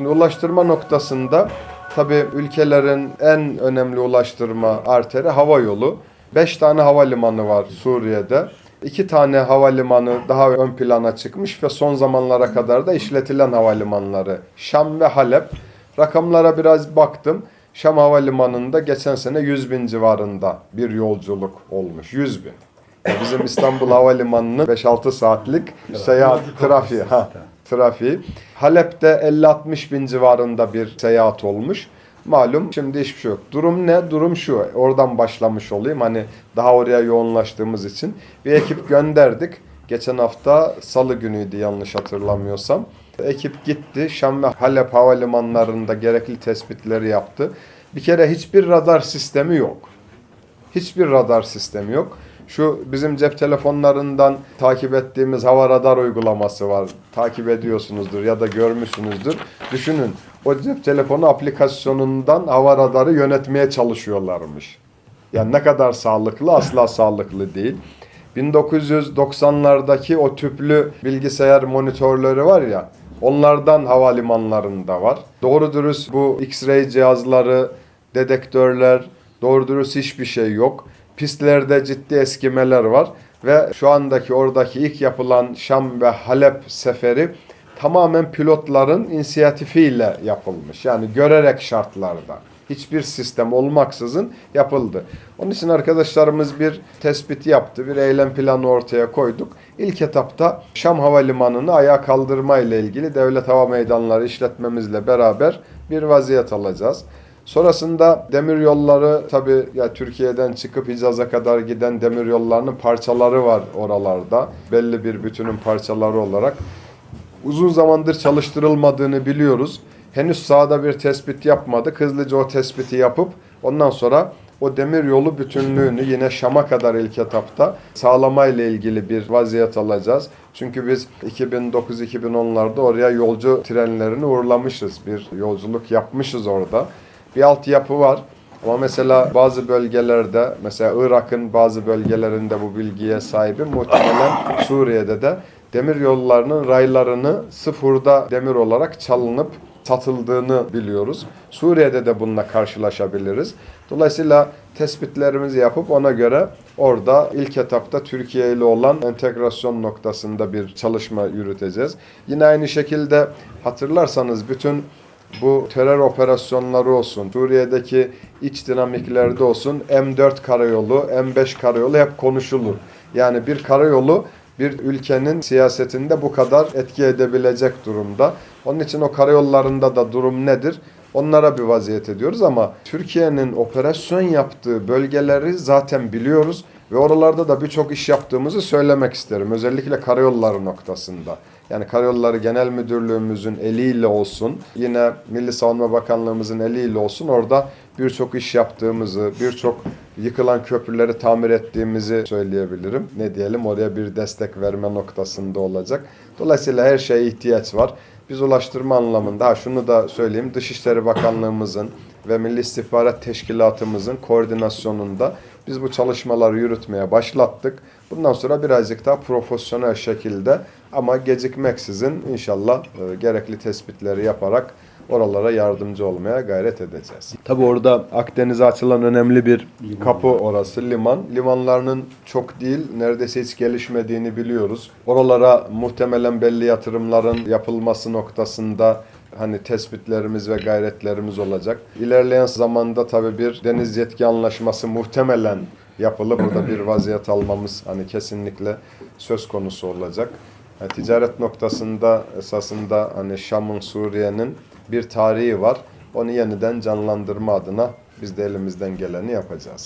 Şimdi ulaştırma noktasında tabii ülkelerin en önemli ulaştırma arteri hava yolu. 5 tane havalimanı var Suriye'de. 2 tane havalimanı daha ön plana çıkmış ve son zamanlara kadar da işletilen havalimanları Şam ve Halep. Rakamlara biraz baktım. Şam Havalimanı'nda geçen sene 100 bin civarında bir yolculuk olmuş. 100 bin. Bizim İstanbul Havalimanı'nın 5-6 saatlik seyahat trafiği. Ha, trafiği. Halep'te 50-60 bin civarında bir seyahat olmuş. Malum şimdi hiçbir şey yok. Durum ne? Durum şu. Oradan başlamış olayım. Hani daha oraya yoğunlaştığımız için. Bir ekip gönderdik. Geçen hafta salı günüydü yanlış hatırlamıyorsam. Ekip gitti. Şam ve Halep havalimanlarında gerekli tespitleri yaptı. Bir kere hiçbir radar sistemi yok. Hiçbir radar sistemi yok. Şu bizim cep telefonlarından takip ettiğimiz hava radar uygulaması var. Takip ediyorsunuzdur ya da görmüşsünüzdür. Düşünün o cep telefonu aplikasyonundan hava radarı yönetmeye çalışıyorlarmış. Yani ne kadar sağlıklı asla sağlıklı değil. 1990'lardaki o tüplü bilgisayar monitörleri var ya onlardan havalimanlarında var. Doğru dürüst bu X-ray cihazları, dedektörler, doğru dürüst hiçbir şey yok. Pistlerde ciddi eskimeler var ve şu andaki oradaki ilk yapılan Şam ve Halep seferi tamamen pilotların inisiyatifiyle yapılmış. Yani görerek şartlarda hiçbir sistem olmaksızın yapıldı. Onun için arkadaşlarımız bir tespit yaptı, bir eylem planı ortaya koyduk. İlk etapta Şam Havalimanı'nı ayağa kaldırma ile ilgili Devlet Hava Meydanları işletmemizle beraber bir vaziyet alacağız. Sonrasında demir yolları tabi ya Türkiye'den çıkıp Hicaz'a kadar giden demir yollarının parçaları var oralarda. Belli bir bütünün parçaları olarak. Uzun zamandır çalıştırılmadığını biliyoruz. Henüz sahada bir tespit yapmadık. Hızlıca o tespiti yapıp ondan sonra o demir yolu bütünlüğünü yine Şam'a kadar ilk etapta sağlamayla ilgili bir vaziyet alacağız. Çünkü biz 2009-2010'larda oraya yolcu trenlerini uğurlamışız. Bir yolculuk yapmışız orada. Bir altyapı var. Ama mesela bazı bölgelerde, mesela Irak'ın bazı bölgelerinde bu bilgiye sahibim. Muhtemelen Suriye'de de demir yollarının raylarını sıfırda demir olarak çalınıp satıldığını biliyoruz. Suriye'de de bununla karşılaşabiliriz. Dolayısıyla tespitlerimizi yapıp ona göre orada ilk etapta Türkiye ile olan entegrasyon noktasında bir çalışma yürüteceğiz. Yine aynı şekilde hatırlarsanız bütün bu terör operasyonları olsun, Suriye'deki iç dinamiklerde olsun M4 karayolu, M5 karayolu hep konuşulur. Yani bir karayolu bir ülkenin siyasetinde bu kadar etki edebilecek durumda. Onun için o karayollarında da durum nedir? Onlara bir vaziyet ediyoruz ama Türkiye'nin operasyon yaptığı bölgeleri zaten biliyoruz ve oralarda da birçok iş yaptığımızı söylemek isterim. Özellikle karayolları noktasında. Yani Karayolları Genel Müdürlüğümüzün eliyle olsun, yine Milli Savunma Bakanlığımızın eliyle olsun orada birçok iş yaptığımızı, birçok yıkılan köprüleri tamir ettiğimizi söyleyebilirim. Ne diyelim oraya bir destek verme noktasında olacak. Dolayısıyla her şeye ihtiyaç var. Biz ulaştırma anlamında, şunu da söyleyeyim, Dışişleri Bakanlığımızın ve Milli İstihbarat Teşkilatımızın koordinasyonunda biz bu çalışmaları yürütmeye başlattık. Bundan sonra birazcık daha profesyonel şekilde ama gecikmeksizin inşallah e, gerekli tespitleri yaparak oralara yardımcı olmaya gayret edeceğiz. Tabi orada Akdeniz'e açılan önemli bir kapı orası liman. Limanlarının çok değil neredeyse hiç gelişmediğini biliyoruz. Oralara muhtemelen belli yatırımların yapılması noktasında hani tespitlerimiz ve gayretlerimiz olacak. İlerleyen zamanda tabii bir deniz yetki anlaşması muhtemelen yapılıp burada bir vaziyet almamız hani kesinlikle söz konusu olacak. Yani ticaret noktasında esasında hani Şam'ın Suriye'nin bir tarihi var. Onu yeniden canlandırma adına biz de elimizden geleni yapacağız.